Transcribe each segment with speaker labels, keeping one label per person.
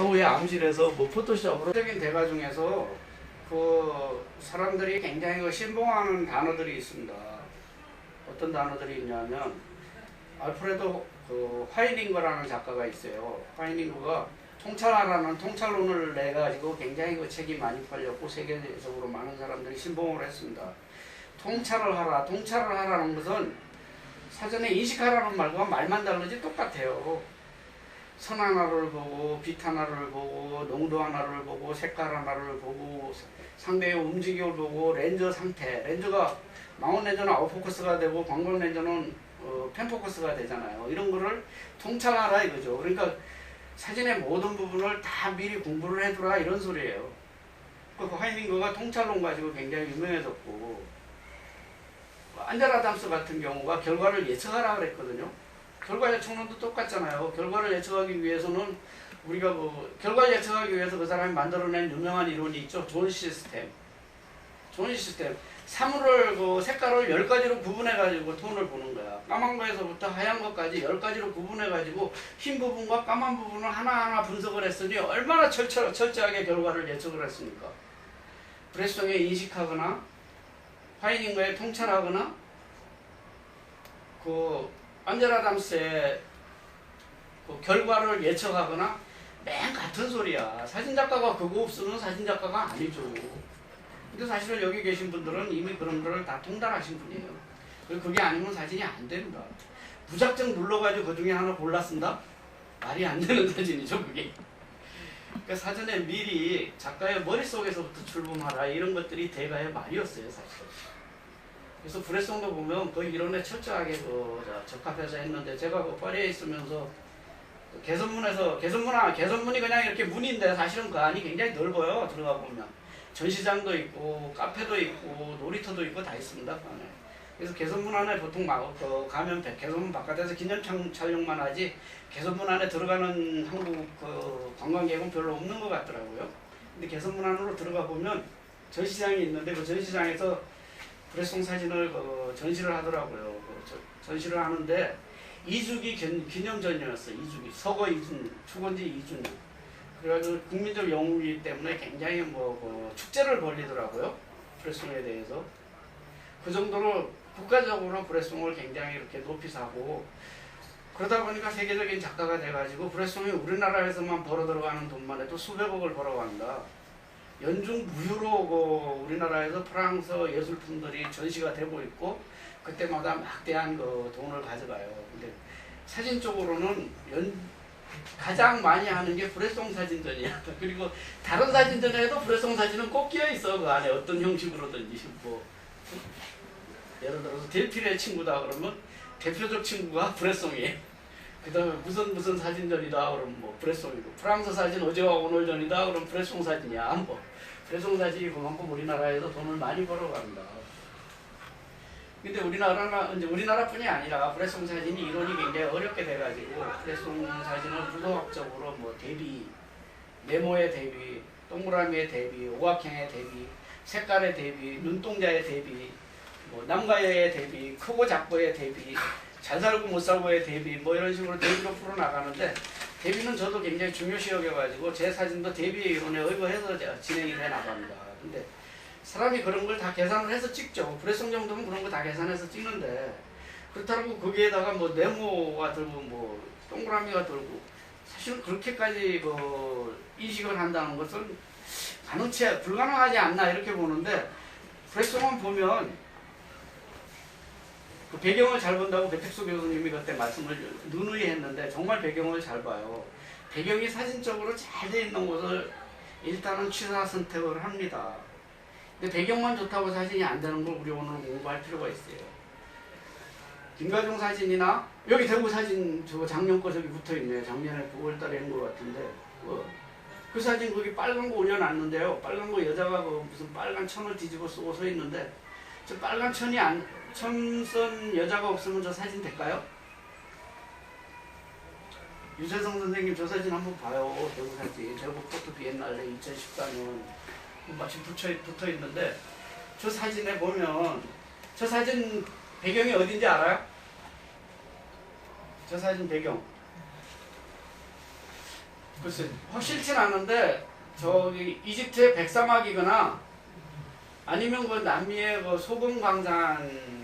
Speaker 1: 차후에 암실에서 뭐 포토샵으로 적인 대가 중에서 그 사람들이 굉장히 그 신봉하는 단어들이 있습니다. 어떤 단어들이 있냐면 알프레도 그 화이닝거라는 작가가 있어요. 화이닝거가 통찰하라는 통찰론을 내 가지고 굉장히 그 책이 많이 팔렸고 세계적으로 많은 사람들이 신봉을 했습니다. 통찰을 하라, 통찰을 하라는 것은 사전에 인식하라는 말과 말만 다르지 똑같아요. 선 하나를 보고 빛 하나를 보고 농도 하나를 보고 색깔 하나를 보고 상대의 움직임을 보고 렌저 상태. 렌저가 망원 렌저는 아웃포커스가 되고 광각 렌저는 어, 펜포커스가 되잖아요. 이런 거를 통찰하라 이거죠. 그러니까 사진의 모든 부분을 다 미리 공부를 해두라 이런 소리예요. 그 하이밍거가 통찰론 가지고 굉장히 유명해졌고 안젤 아담스 같은 경우가 결과를 예측하라 그랬거든요 결과 예측론도 똑같잖아요. 결과를 예측하기 위해서는 우리가 뭐 결과 예측하기 위해서 그 사람이 만들어낸 유명한 이론이 있죠. 존 시스템. 존 시스템. 사물을 그 색깔을 열 가지로 구분해 가지고 톤을 보는 거야. 까만 거에서부터 하얀 것까지 열 가지로 구분해 가지고 흰 부분과 까만 부분을 하나하나 분석을 했으니 얼마나 철저, 철저하게 결과를 예측을 했습니까? 브레스통에 인식하거나 화이닝거에 통찰하거나 그 안젤 아담스의 그 결과를 예측하거나 맨 같은 소리야. 사진작가가 그거 없으면 사진작가가 아니죠. 근데 사실은 여기 계신 분들은 이미 그런 거를 다 통달하신 분이에요. 그리고 그게 아니면 사진이 안 됩니다. 무작정 눌러가지고 그 중에 하나 쓴다? 말이 안 되는 사진이죠, 그게. 그러니까 사전에 미리 작가의 머릿속에서부터 출범하라 이런 것들이 대가의 말이었어요, 사실. 그래서 브레송도 보면 거의 이론에 철저하게 그 저, 적합해서 했는데 제가 그 파리에 있으면서 그 개선문에서 개선문아 개선문이 그냥 이렇게 문인데 사실은 그 안이 굉장히 넓어요 들어가 보면 전시장도 있고 카페도 있고 놀이터도 있고 다 있습니다 그 안에. 그래서 개선문 안에 보통 막 그 가면 백- 개선문 바깥에서 기념 촬- 촬영만 하지 개선문 안에 들어가는 한국 그 관광객은 별로 없는 것 같더라고요. 근데 개선문 안으로 들어가 보면 전시장이 있는데 그 전시장에서 브레송 사진을 그 전시를 하더라고요. 그 저- 전시를 하는데 이주기 견- 기념전이었어. 이주기 서거 이준 축원지 이준. 그래가지고 국민적 영웅이기 때문에 굉장히 뭐, 그 축제를 벌리더라고요. 브레송에 대해서 그 정도로 국가적으로 브레송을 굉장히 이렇게 높이 사고 그러다 보니까 세계적인 작가가 돼가지고 브레송이 우리나라에서만 벌어 들어가는 돈만 해도 수백억을 벌어간다. 연중 무휴로 그 우리나라에서 프랑스 예술품들이 전시가 되고 있고 그때마다 막대한 그 돈을 가져가요. 근데 사진 쪽으로는 연 가장 많이 하는 게 브레송 사진전이야. 그리고 다른 사진전에도 브레송 사진은 꼭 끼어 있어 그 안에 어떤 형식으로든지 뭐 예를 들어서 대필의 친구다 그러면 대표적 친구가 브레송이에요. 그 다음에 무슨 무슨 사진전이다 그러면 뭐 브레송이고 프랑스 사진 어제와 오늘 전이다 그러면 브레송 사진이야 뭐 브레송 사진이 그만큼 우리나라에서 돈을 많이 벌어간다. 근데 우리나라가 이제 우리나라뿐이 아니라 브레송 사진이 이론이 굉장히 어렵게 돼가지고 브레송 사진을 불도학적으로 뭐 대비 네모의 대비 동그라미의 대비 오각형의 대비 색깔의 대비 눈동자의 대비 뭐 남과의 대비 크고 작고의 대비 잘 살고 못 살고의 대비 뭐 이런 식으로 대비로 풀어 나가는데 대비는 저도 굉장히 중요시 여겨가지고 제 사진도 대비 이론에 의거해서 제가 진행이 돼 나갑니다. 근데 사람이 그런 걸 다 계산을 해서 찍죠. 브레송 정도면 그런 거 다 계산해서 찍는데 그렇다고 거기에다가 뭐 네모가 들고 뭐 동그라미가 들고 사실 그렇게까지 그 인식을 한다는 것은 가능치 불가능하지 않나 이렇게 보는데 브레송만 보면 그 배경을 잘 본다고 배택수 교수님이 그때 말씀을 누누이 했는데 정말 배경을 잘 봐요. 배경이 사진적으로 잘 돼 있는 곳을 일단은 취사 선택을 합니다. 근데 배경만 좋다고 사진이 안 되는 걸 우리 오늘 공부할 필요가 있어요. 김가중 사진이나 여기 대구 사진 저 작년 거 저기 붙어 있네요. 작년에 9월달에 한 것 같은데 그, 그 사진 거기 빨간 거 올려놨는데요. 빨간 거 여자가 그 무슨 빨간 천을 뒤집어 쓰고 서 있는데 저 빨간 천이 안 천선 여자가 없으면 저 사진 될까요? 유재성 선생님 저 사진 한번 봐요. 대구 사진. 대구 포토 비엔날레 2014년 마침 붙어 있는데 저 사진에 보면 저 사진 배경이 어딘지 알아요? 저 사진 배경. 글쎄 확실치 않은데 저기 이집트의 백사막이거나 아니면 그 남미의 그 소금 광산 그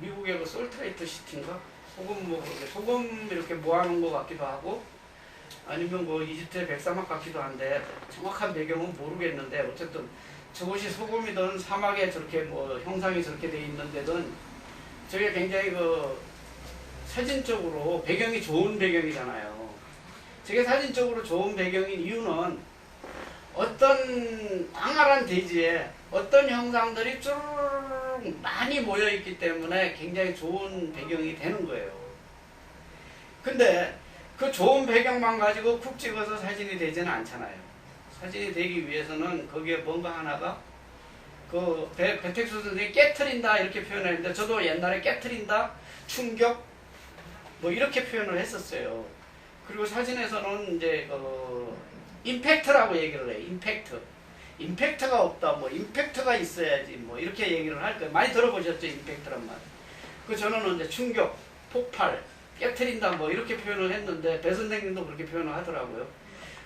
Speaker 1: 미국의 그 솔트레이트 시티인가 소금 뭐 소금 이렇게 모아놓은 것 같기도 하고 아니면 그 이집트의 백사막 같기도 한데 정확한 배경은 모르겠는데 어쨌든 저곳이 소금이든 사막에 저렇게 뭐 형상이 저렇게 돼 있는 데든 저게 굉장히 그 사진적으로 배경이 좋은 배경이잖아요. 저게 사진적으로 좋은 배경인 이유는 어떤 광활한 대지에 어떤 형상들이 쭈르륵 많이 모여 있기 때문에 굉장히 좋은 배경이 되는 거예요. 근데 그 좋은 배경만 가지고 쿡 찍어서 사진이 되지는 않잖아요. 사진이 되기 위해서는 거기에 뭔가 하나가 그 배, 배택수 선생이 깨트린다 이렇게 표현했는데 저도 옛날에 깨트린다 충격 뭐 이렇게 표현을 했었어요. 그리고 사진에서는 이제 그 임팩트라고 얘기를 해요. 임팩트. 임팩트가 없다. 뭐 임팩트가 있어야지. 뭐 이렇게 얘기를 할 거예요. 많이 들어보셨죠? 임팩트란 말. 그 저는 이제 충격, 폭발, 깨트린다 뭐 이렇게 표현을 했는데 배 선생님도 그렇게 표현을 하더라고요.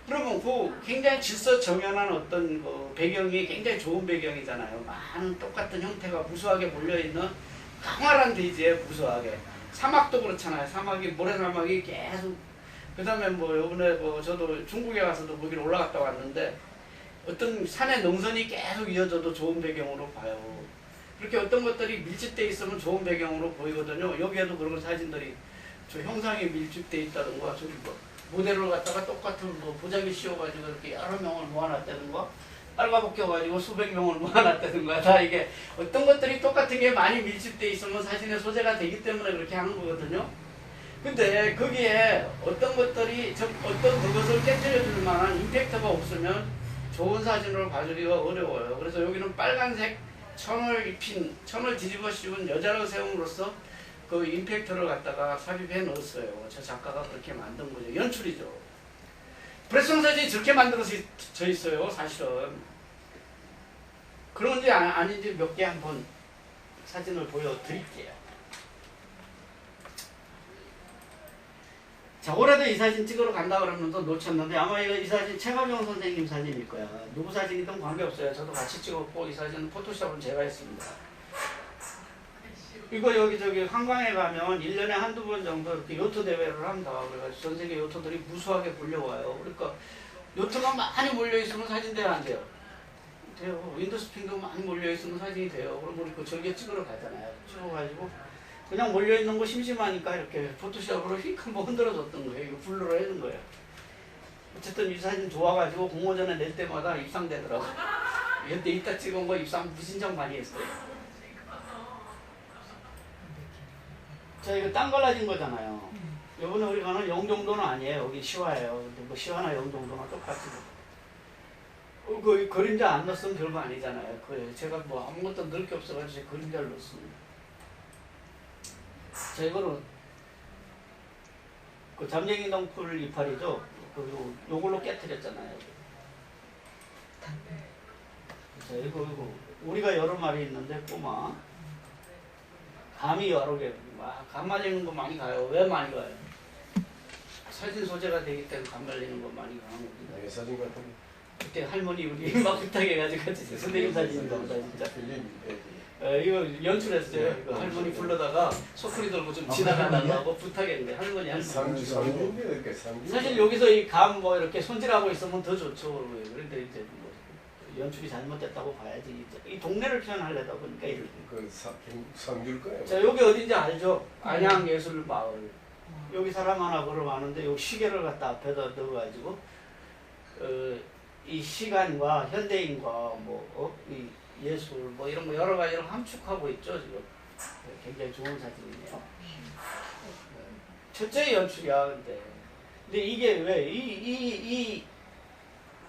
Speaker 1: 그러면 그 굉장히 질서 정연한 어떤 그 배경이 굉장히 좋은 배경이잖아요. 많은 똑같은 형태가 무수하게 몰려 있는 광활한 대지에 무수하게 사막도 그렇잖아요. 사막이 모래사막이 계속 그 다음에 뭐 요번에 뭐 저도 중국에 가서도 거기를 올라갔다 왔는데 어떤 산의 능선이 계속 이어져도 좋은 배경으로 봐요. 그렇게 어떤 것들이 밀집돼 있으면 좋은 배경으로 보이거든요. 여기에도 그런 사진들이 저 형상이 밀집돼 있다든가 저기 뭐 모델을 갖다가 똑같은 뭐 보자기 씌워가지고 이렇게 여러 명을 모아놨다든가 빨가벗겨가지고 수백 명을 모아놨다든가 다 이게 어떤 것들이 똑같은 게 많이 밀집돼 있으면 사진의 소재가 되기 때문에 그렇게 하는 거거든요. 근데 거기에 어떤 것들이 저 어떤 그것을 깨뜨려 줄 만한 임팩트가 없으면 좋은 사진으로 봐주기가 어려워요. 그래서 여기는 빨간색 천을 입힌 천을 뒤집어 씌운 여자를 세움으로써 그 임팩트를 갖다가 삽입해 넣었어요. 저 작가가 그렇게 만든 거죠. 연출이죠. 브레송 사진이 저렇게 만들어져 있어요. 사실은. 그런지 아- 아닌지 몇 개 한번 사진을 보여드릴게요. 자, 올해도 이 사진 찍으러 간다 그러면서 놓쳤는데 아마 이거 이 사진 최가병 선생님 사진일 거야. 누구 사진이든 관계없어요. 저도 같이 찍었고 이 사진은 포토샵은 제가 했습니다. 이거 여기 저기 한강에 가면 1년에 한두 번 정도 이렇게 요트 대회를 한다. 그래가지고 전 세계 요트들이 무수하게 몰려와요. 그러니까 요트가 많이 몰려있으면 사진 돼요, 안 돼요? 돼요. 윈도스핑도 많이 몰려있으면 사진이 돼요. 그럼 우리 그 절개 찍으러 가잖아요. 찍어가지고 그냥 몰려있는 거 심심하니까 이렇게 포토샵으로 휙 한번 흔들어줬던 거예요. 이거 블루로 해준 거예요. 어쨌든 이 사진 좋아가지고 공모전에 낼 때마다 입상되더라고. 이때 이따 찍은 거 입상 무신청 많이 했어요. 자 이거 땅 갈라진 거잖아요. 요번에 우리 가는 영종도는 아니에요. 여기 시화예요. 근데 뭐 시화나 영종도나 똑같이. 어, 그 그림자 안 넣었으면 별거 아니잖아요. 그 제가 뭐 아무것도 넣을 게 없어가지고 그림자를 넣었습니다. 자 이거는 그 잠쟁이 덩쿨 이파리죠. 그 요, 요걸로 깨뜨렸잖아요. 자 이거 이거 우리가 여러 마리 있는데 꼬마 감이 여러 개. 막, 감 말리는 거 많이 가요. 왜 많이 가요? 사진 소재가 되기 때문에 감 말리는 거 많이 가는 겁니다.
Speaker 2: 내 사진 같은
Speaker 1: 그때 할머니 우리 막 부탁해가지고 같이 선생님 사진인가 보다 진짜. 어, 이거 연출했어요. 이거 할머니 불러다가 소쿠리 들고 좀 지나가달라고 부탁했는데 할머니 할머니.
Speaker 2: 상주 상주인데 이렇게 상주
Speaker 1: 사실 여기서 이 감 뭐 이렇게 손질하고 있으면 더 좋죠. 그런데 이제 뭐 연출이 잘못됐다고 봐야지. 이 동네를 표현하려다 보니까.
Speaker 2: 그 사- 상주일 거예요.
Speaker 1: 자 여기 어딘지 알죠? 안양예술마을 여기 사람 하나 걸어가는데 요 시계를 갖다 앞에다 넣어가지고 어, 이 시간과 현대인과 뭐 어? 이 예술 뭐 이런 거 여러 가지를 함축하고 있죠 지금 굉장히 좋은 사진이네요. 첫째 연출이야 근데 근데 이게 왜 이 이 이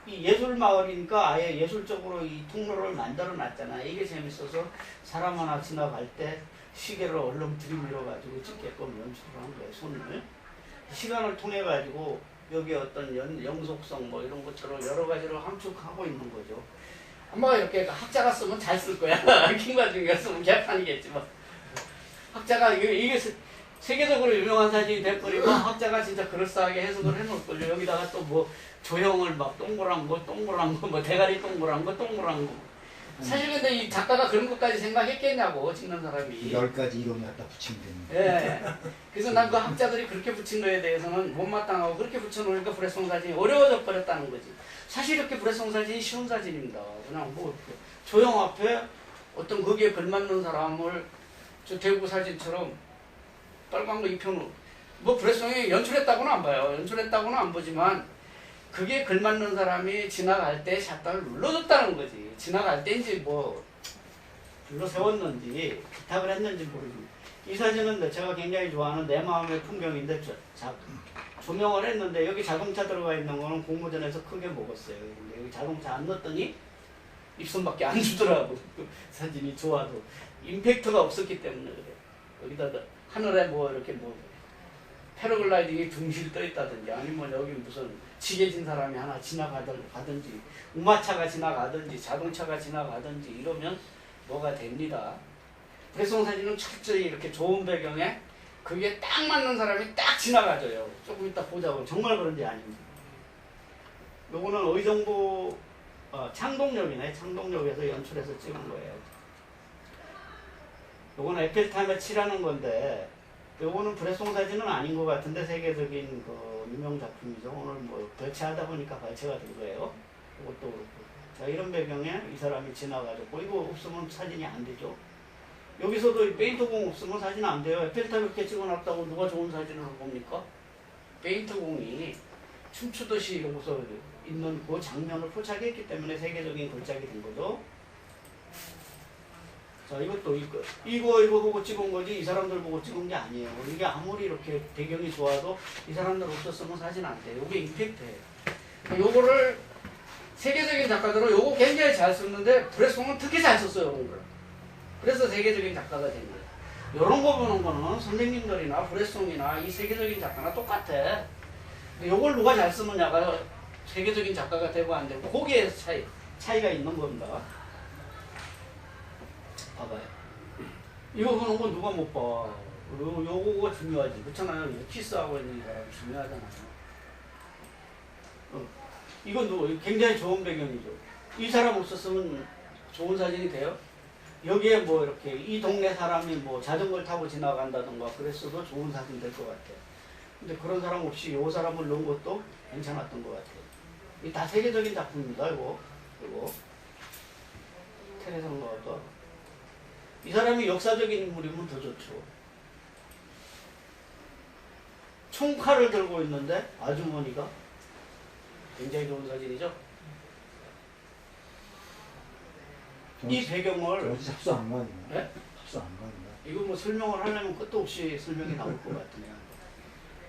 Speaker 1: 이 예술 마을이니까 아예 예술적으로 이 통로를 만들어 놨잖아. 이게 재밌어서 사람 하나 지나갈 때 시계를 얼른 들이밀어 가지고 찍게끔 연출을 한 거예요. 손을 시간을 통해 가지고 여기 어떤 연, 영속성 뭐 이런 것처럼 여러 가지로 함축하고 있는 거죠. 아마 이렇게 학자가 쓰면 잘 쓸 거야. 킹과 중이가 쓰면 개판이겠지만 학자가 이게, 세계적으로 유명한 사진이 돼버리고 학자가 진짜 그럴싸하게 해석을 해놓을걸요. 여기다가 또 뭐 조형을 막 동그란 거, 동그란 거, 뭐 대가리 동그란 거, 동그란 거. 사실 근데 이 작가가 그런 것까지 생각했겠냐고 찍는 사람이.
Speaker 3: 열 가지 이론을 갖다 붙이면 됩니다.
Speaker 1: 예. 그래서 난 그 학자들이 그렇게 붙인 거에 대해서는 못마땅하고 그렇게 붙여놓으니까 브레송 사진이 어려워져 버렸다는 거지. 사실 이렇게 브레송 사진이 쉬운 사진입니다. 그냥 뭐 조형 앞에 어떤 거기에 걸맞는 사람을 저 대구 사진처럼 빨간 거 입혀놓은 뭐 브레송이 연출했다고는 안 봐요. 연출했다고는 안 보지만 그게 걸맞는 사람이 지나갈 때 샷단을 눌러줬다는 거지. 지나갈 때인지 뭐 불러 세웠는지 부탁을 했는지 모르지만 이 사진은 제가 굉장히 좋아하는 내 마음의 풍경인데 저, 자, 조명을 했는데 여기 자동차 들어가 있는 거는 공모전에서 크게 먹었어요. 근데 여기 자동차 안 넣었더니 입선밖에 안 주더라고. 그 사진이 좋아도 임팩트가 없었기 때문에 그래. 여기다 하늘에 뭐 이렇게 뭐 패러글라이딩이 둥실 떠 있다든지 아니면 여기 무슨 지게진 사람이 하나 지나가든지 우마차가 지나가든지 자동차가 지나가든지 이러면 뭐가 됩니다. 배송 사진은 철저히 이렇게 좋은 배경에 그게 딱 맞는 사람이 딱 지나가줘요. 조금 이따 보자고 정말 그런지 아닙니다. 요거는 의정부 어, 창동역이네. 창동역에서 연출해서 찍은 거예요. 요거는 에펠탑에 칠하는 건데 요거는 브레송 사진은 아닌 것 같은데 세계적인 그 유명 작품이죠. 오늘 뭐 발췌하다 보니까 발췌가 된 거예요. 이것도 그렇고. 자 이런 배경에 이 사람이 지나가지고 이거 없으면 사진이 안 되죠. 여기서도 이 페인트 공 없으면 사진 안 돼요. 에펠탑 이렇게 찍어놨다고 누가 좋은 사진을 할 겁니까? 페인트 공이 춤추듯이 이러고서 있는 그 장면을 포착했기 때문에 세계적인 걸작이 된 거죠. 자 이것도 이거 이거 이거 보고 찍은 거지 이 사람들 보고 찍은 게 아니에요. 이게 아무리 이렇게 배경이 좋아도 이 사람들 없었으면 사진 안 돼. 요게 임팩트예요. 요거를 세계적인 작가들은 요거 굉장히 잘 썼는데 브레송은 특히 잘 썼어요. 걸. 그래서 세계적인 작가가 된 거예요. 요런 거 보는 거는 선생님들이나 브레송이나 이 세계적인 작가나 똑같아. 요걸 누가 잘 쓰느냐가 세계적인 작가가 되고 안 되고 거기에 차이, 차이가 있는 겁니다. 봐봐요. 이거 보는 건 누가 못 봐. 요, 요거가 중요하지. 그렇잖아요. 키스하고 있는 사람 중요하잖아요. 어. 이건? 이거 굉장히 좋은 배경이죠. 이 사람 없었으면 좋은 사진이 돼요? 여기에 뭐 이렇게 이 동네 사람이 뭐 자전거를 타고 지나간다던가 그랬어도 좋은 사진 될 것 같아요. 근데 그런 사람 없이 요 사람을 넣은 것도 괜찮았던 것 같아요. 이 다 세계적인 작품입니다, 이거. 이거. 테레상가가. 이 사람이 역사적인 인물이면 더 좋죠. 총칼을 들고 있는데 아주머니가 굉장히 좋은 사진이죠. 이 배경을
Speaker 3: 어디 합수 안 가는 거야?
Speaker 1: 네?
Speaker 3: 합수 안 가는 거야?
Speaker 1: 이거 뭐 설명을 하려면 끝도 없이 설명이 나올 것 같으네요.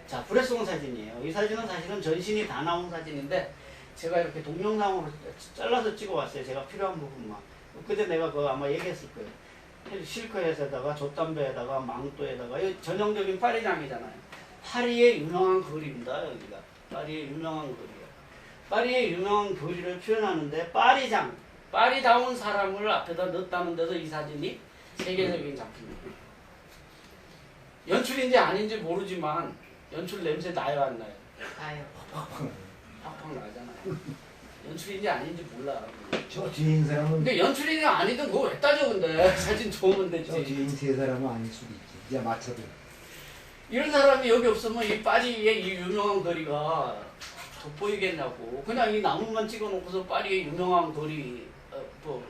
Speaker 1: 자, 브레송 사진이에요. 이 사진은 사실은 전신이 다 나온 사진인데 제가 이렇게 동영상으로 잘라서 찍어왔어요. 제가 필요한 부분만. 그때 내가 그거 아마 얘기했을 거예요. 실크에다가 돛담배에다가 망토에다가 이 전형적인 파리장이잖아요. 파리의 유명한 거리입니다. 여기가 파리의 유명한 거리예요. 파리의 유명한 거리를 표현하는데 파리장, 파리다운 사람을 앞에다 넣었다는 데서 이 사진이 세계적인 작품이에요. 연출인지 아닌지 모르지만 연출 냄새 나요 안 나요?
Speaker 4: 나요.
Speaker 1: 팍팍 나잖아요. 연출인지 아닌지 몰라.
Speaker 3: 저 뒤에 있는 사람은
Speaker 1: 근데 연출인이 아니든 그거 왜 따져 근데 사진 좋으면
Speaker 3: 저
Speaker 1: 되지.
Speaker 3: 뒤에 있는 세 사람은 아닐 수도 있지. 이제 맞춰도.
Speaker 1: 이런 사람이 여기 없으면 이 파리의 이 유명한 거리가 돋보이겠냐고. 그냥 이 나무만 찍어놓고서 파리의 유명한 거리 어, 뭐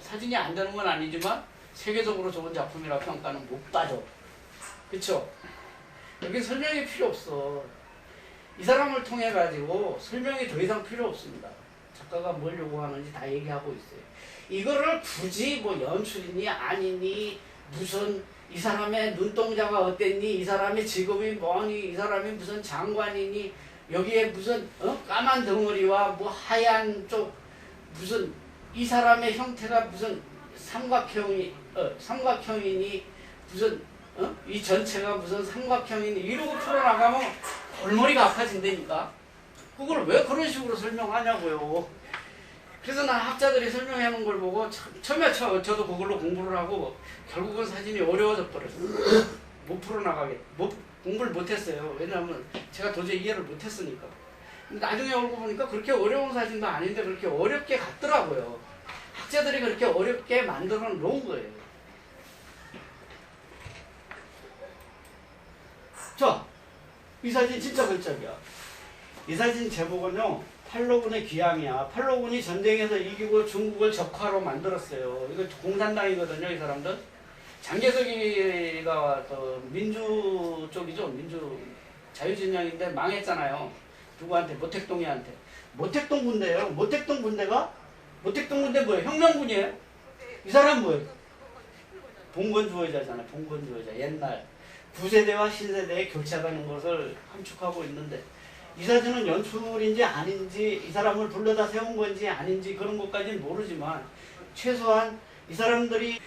Speaker 1: 사진이 안 되는 건 아니지만 세계적으로 좋은 작품이라 평가는 못 받아. 그쵸? 여기 설명이 필요 없어. 이 사람을 통해 가지고 설명이 더 이상 필요 없습니다. 작가가 뭘 요구하는지 다 얘기하고 있어요. 이거를 굳이 뭐 연출이니 아니니 무슨 이 사람의 눈동자가 어땠니 이 사람의 직업이 뭐니 이 사람이 무슨 장관이니 여기에 무슨 어? 까만 덩어리와 뭐 하얀 쪽 무슨 이 사람의 형태가 무슨 삼각형이 어, 삼각형이니 무슨 어? 이 전체가 무슨 삼각형이니 이러고 풀어나가면 골머리가 아파진다니까 그걸 왜 그런 식으로 설명하냐고요 그래서 난 학자들이 설명해 놓은 걸 보고 참- 처음에 저, 저도 그걸로 공부를 하고 결국은 사진이 어려워져 버렸어요 못 풀어나가게 못 공부를 못했어요. 왜냐하면 제가 도저히 이해를 못했으니까. 근데 나중에 알고 보니까 그렇게 어려운 사진도 아닌데 그렇게 어렵게 갔더라고요. 학자들이 그렇게 어렵게 만들어 놓은 거예요. 자, 이 사진 진짜 걸작이야. 이 사진 제목은요, 팔로군의 귀향이야. 팔로군이 전쟁에서 이기고 중국을 적화로 만들었어요. 이거 공산당이거든요, 이 사람들. 장개석이가 그 민주 쪽이죠, 민주 자유진영인데 망했잖아요. 누구한테? 모택동이한테. 모택동 군대예요. 모택동 군대가 모택동 군대 뭐예요? 혁명군이에요. 이 사람 뭐예요? 봉건주의자잖아요. 봉건주의자. 옛날 구세대와 신세대의 교체하는 것을 함축하고 있는데 이 사진은 연출인지 아닌지 이 사람을 불러다 세운 건지 아닌지 그런 것까지는 모르지만 최소한 이 사람들이